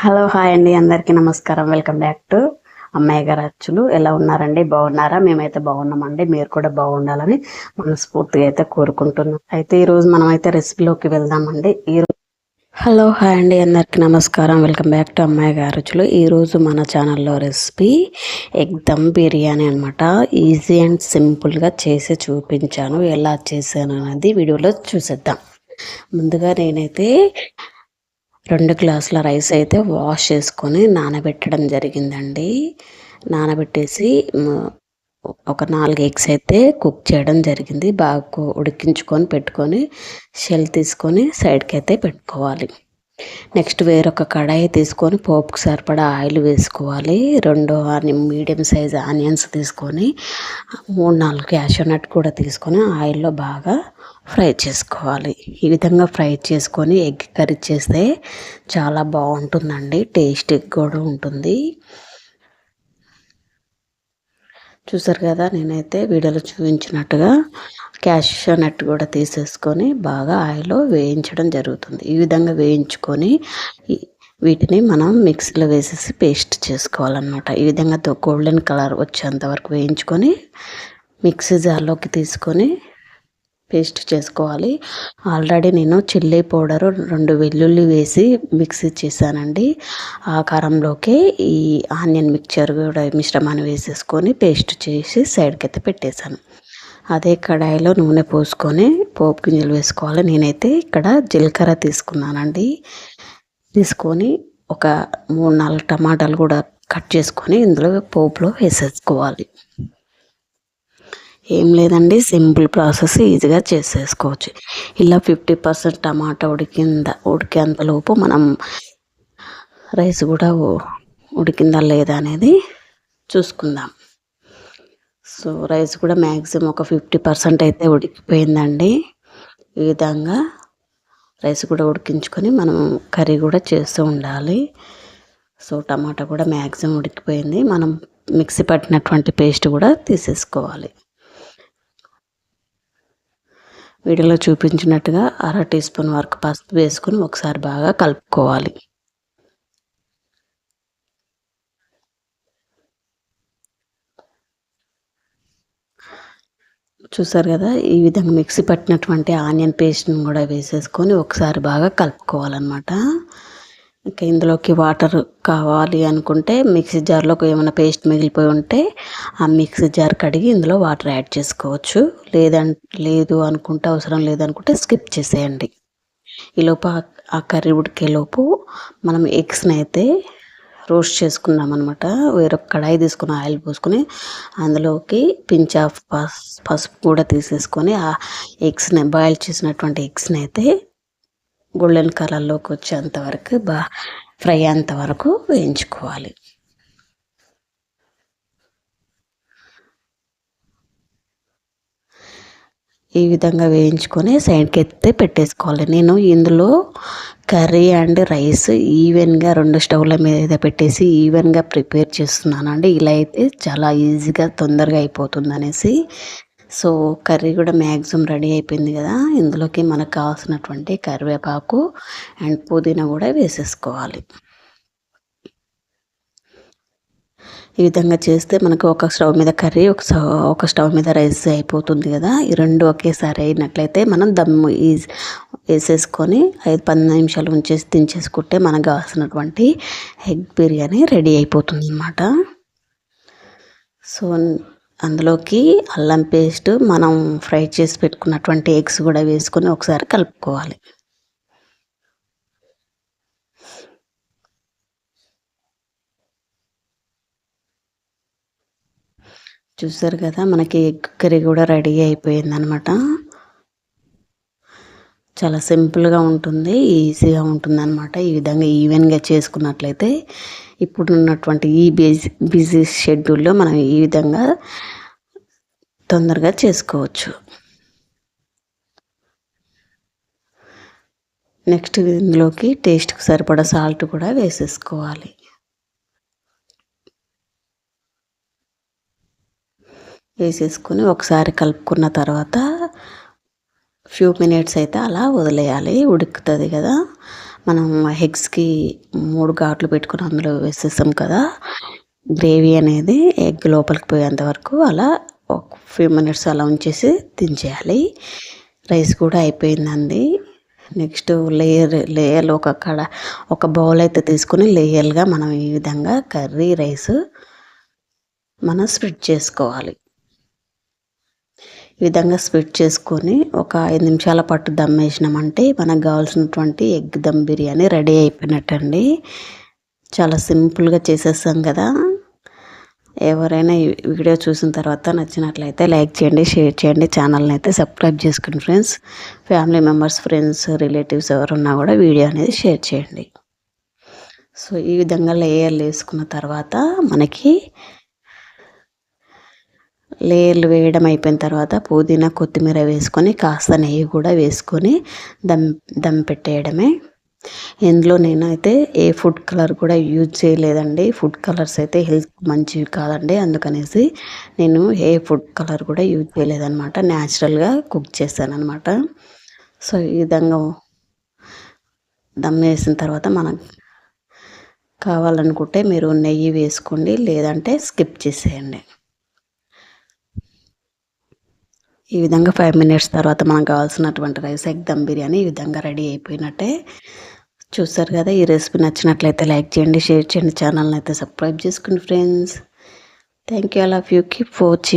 Hello hi అండి. అందరికీ నమస్కారం. వెల్కమ్ బ్యాక్ టు అమ్మాయి గారు అచ్చులు. ఎలా ఉన్నారండి? బాగున్నారా? మేమైతే బాగున్నామండి. మీరు కూడా బాగుండాలని మనస్ఫూర్తిగా అయితే కోరుకుంటున్నాం. అయితే ఈరోజు మనం అయితే రెసిపీలోకి వెళ్దామండి. ఈ హలో హాయ్ అండి. అందరికీ నమస్కారం. వెల్కమ్ బ్యాక్ టు అమ్మాయి గారు రుచులు ఈరోజు మన ఛానల్లో రెసిపీ ఎగ్ దమ్ బిర్యానీ అనమాట ఈజీ అండ్ సింపుల్గా చేసి చూపించాను. ఎలా చేశాను అనేది వీడియోలో చూసేద్దాం. ముందుగా నేనైతే రెండు గ్లాసుల రైస్ అయితే వాష్ చేసుకొని నానబెట్టడం జరిగిందండి. నానబెట్టేసి ఒక నాలుగు ఎగ్స్ అయితే కుక్ చేయడం జరిగింది. బాగా ఉడికించుకొని పెట్టుకొని షెల్ తీసుకొని సైడ్కి అయితే పెట్టుకోవాలి. నెక్స్ట్ వేరొక కడాయి తీసుకొని పోపుకు సరిపడా ఆయిల్ వేసుకోవాలి. రెండు మీడియం సైజ్ ఆనియన్స్ తీసుకొని మూడు నాలుగు క్యాషోనట్ కూడా తీసుకొని ఆయిల్లో బాగా ఫ్రై చేసుకోవాలి. ఈ విధంగా ఫ్రై చేసుకొని ఎగ్ కర్రీ చేస్తే చాలా బాగుంటుందండి. టేస్ట్ కూడా ఉంటుంది. చూసారు కదా నేనైతే వీడియోలో చూపించినట్టుగా క్యాష్ నట్ కూడా తీసేసుకొని బాగా ఆయిల్లో వేయించడం జరుగుతుంది. ఈ విధంగా వేయించుకొని వీటిని మనం మిక్సీలో వేసేసి పేస్ట్ చేసుకోవాలన్నమాట. ఈ విధంగా గోల్డెన్ కలర్ వచ్చేంత వరకు వేయించుకొని మిక్సీ జార్లోకి తీసుకొని పేస్ట్ చేసుకోవాలి. ఆల్రెడీ నేను చిల్లీ పౌడర్ రెండు వెల్లుల్లి వేసి మిక్సీ చేశానండి. ఆ కారంలోకి ఈ ఆనియన్ మిక్చర్ కూడా మిశ్రమాన్ని వేసేసుకొని పేస్ట్ చేసి సైడ్కి అయితే పెట్టేశాను. అదే కడాయిలో నూనె పోసుకొని పోపు గింజలు వేసుకోవాలి. నేనైతే ఇక్కడ జీలకర్ర తీసుకున్నానండి. తీసుకొని ఒక మూడు నాలుగు టమాటాలు కూడా కట్ చేసుకొని ఇందులో పోపులో వేసేసుకోవాలి. ఏం లేదండి సింపుల్ ప్రాసెస్ ఈజీగా చేసేసుకోవచ్చు. ఇలా ఫిఫ్టీ పర్సెంట్ టమాటా ఉడికింద ఉడికేంతలోపు మనం రైస్ కూడా ఉడికిందా లేదా అనేది చూసుకుందాం. సో రైస్ కూడా మ్యాక్సిమం ఒక ఫిఫ్టీ పర్సెంట్ అయితే ఉడికిపోయిందండి. ఈ విధంగా రైస్ కూడా ఉడికించుకొని మనం కర్రీ కూడా చేస్తూ ఉండాలి. సో టమాటా కూడా మ్యాక్సిమం ఉడికిపోయింది. మనం మిక్సీ పట్టినటువంటి పేస్ట్ కూడా తీసేసుకోవాలి. వీడియోలో చూపించినట్టుగా అర టీ స్పూన్ వరకు పసుపు వేసుకొని ఒకసారి బాగా కలుపుకోవాలి. చూసారు కదా ఈ విధంగా మిక్సీ పట్టినటువంటి ఆనియన్ పేస్ట్ని కూడా వేసేసుకొని ఒకసారి బాగా కలుపుకోవాలన్నమాట. ఇంకా ఇందులోకి వాటర్ కావాలి అనుకుంటే మిక్సీ జార్లో ఏమైనా పేస్ట్ మిగిలిపోయి ఉంటే ఆ మిక్సీ జార్ కడిగి ఇందులో వాటర్ యాడ్ చేసుకోవచ్చు. లేదం లేదు అనుకుంటే అవసరం లేదనుకుంటే స్కిప్ చేసేయండి. ఈలోపు ఆ- ఆ కర్రీ ఉడికేలోపు మనం ఎగ్స్ని అయితే రోస్ట్ చేసుకున్నాం అనమాట వేరొక కడాయి తీసుకుని ఆయిల్ పోసుకొని అందులోకి పించ్ ఆఫ్ పస్ పసుపు కూడా తీసేసుకొని ఆ ఎగ్స్ని బాయిల్ చేసినటువంటి ఎగ్స్ని అయితే గోల్డెన్ కలర్లోకి వచ్చేంత వరకు బా ఫ్రై అయ్యేంత వరకు వేయించుకోవాలి. ఈ విధంగా వేయించుకొని సైడ్కి ఎత్తి పెట్టేసుకోవాలి. నేను ఇందులో కర్రీ అండ్ రైస్ ఈవెన్గా రెండు స్టవ్ల మీద పెట్టేసి ఈవెన్గా ప్రిపేర్ చేస్తున్నానండి ఇలా అయితే చాలా ఈజీగా తొందరగా అయిపోతుంది అనేసి. సో కర్రీ కూడా మ్యాక్సిమం రెడీ అయిపోయింది కదా. ఇందులోకి మనకు కావాల్సినటువంటి కరివేపాకు అండ్ పుదీనా కూడా వేసేసుకోవాలి. ఈ విధంగా చేస్తే మనకు ఒక స్టవ్ మీద కర్రీ ఒక ఒక స్టవ్ మీద రైస్ అయిపోతుంది కదా. ఈ రెండు ఒకేసారి అయినట్లయితే మనం దమ్ ఈజీ వేసేసుకొని ఐదు పది నిమిషాలు ఉంచేసి దించేసుకుంటే మనకు కావాల్సినటువంటి ఎగ్ బిర్యానీ రెడీ అయిపోతుంది అన్నమాట సో అందులోకి అల్లం పేస్ట్ మనం ఫ్రై చేసి పెట్టుకున్నటువంటి ఎగ్స్ కూడా వేసుకొని ఒకసారి కలుపుకోవాలి. చూసారు కదా మనకి ఎగ్ కర్రీ కూడా రెడీ అయిపోయిందనమాట చాలా సింపుల్గా ఉంటుంది ఈజీగా ఉంటుంది అనమాట ఈ విధంగా ఈవెన్గా చేసుకున్నట్లయితే ఇప్పుడున్నటువంటి ఈ బిజీ బిజీ షెడ్యూల్లో మనం ఈ విధంగా తొందరగా చేసుకోవచ్చు. నెక్స్ట్ ఇందులోకి టేస్ట్కి సరిపడా సాల్ట్ కూడా వేసేసుకోవాలి. వేసేసుకొని ఒకసారి కలుపుకున్న తర్వాత ఫ్యూ మినిట్స్ అయితే అలా వదిలేయాలి. ఉడుకుతుంది కదా. మనం ఎగ్స్కి మూడు ఘాట్లు పెట్టుకుని అందులో వేసేసాం కదా. గ్రేవీ అనేది ఎగ్ లోపలికి పోయేంత వరకు అలా ఒక ఫ్యూ మినిట్స్ అలా ఉంచేసి దించేయాలి. రైస్ కూడా అయిపోయిందండి. నెక్స్ట్ లేయర్ లేయర్లు ఒక కడ ఒక బౌల్ అయితే తీసుకుని లేయర్గా మనం ఈ విధంగా కర్రీ రైస్ మనం స్ప్రెడ్ చేసుకోవాలి. విధంగా స్ప్రెడ్ చేసుకొని ఒక ఐదు నిమిషాల పాటు దమ్ వేసినామంటే మనకు కావాల్సినటువంటి ఎగ్ దమ్ బిర్యానీ రెడీ అయిపోయినట్టండి. చాలా సింపుల్గా చేసేస్తాం కదా. ఎవరైనా ఈ వీడియో చూసిన తర్వాత నచ్చినట్లయితే లైక్ చేయండి షేర్ చేయండి ఛానల్ని అయితే సబ్స్క్రైబ్ చేసుకోండి friends. Family members friends relatives ఎవరున్నా కూడా వీడియో అనేది షేర్ చేయండి. సో ఈ విధంగా లేయర్లు వేసుకున్న తర్వాత మనకి లేయర్లు వేయడం అయిపోయిన తర్వాత పుదీనా కొత్తిమీర వేసుకొని కాస్త నెయ్యి కూడా వేసుకొని దమ్ దమ్ పెట్టేయడమే. ఇందులో నేనైతే ఏ ఫుడ్ కలర్ కూడా యూజ్ చేయలేదండి. ఫుడ్ కలర్స్ అయితే హెల్త్ మంచివి కాదండి. అందుకనేసి నేను ఏ ఫుడ్ కలర్ కూడా యూజ్ చేయలేదన్నమాట. న్యాచురల్గా కుక్ చేశానమాట సో ఈ విధంగా దమ్ వేసిన తర్వాత మనకు కావాలనుకుంటే మీరు నెయ్యి వేసుకోండి లేదంటే స్కిప్ చేసేయండి. ఈ విధంగా ఫైవ్ మినిట్స్ తర్వాత మనకు కావాల్సినటువంటి రైస్ ఎగ్ దమ్ బిర్యానీ ఈ విధంగా రెడీ అయిపోయినట్టే చూసారు కదా. ఈ రెసిపీ నచ్చినట్లయితే లైక్ చేయండి షేర్ చేయండి ఛానల్ని అయితే సబ్స్క్రైబ్ చేసుకోండి friends thank you all of you keep watching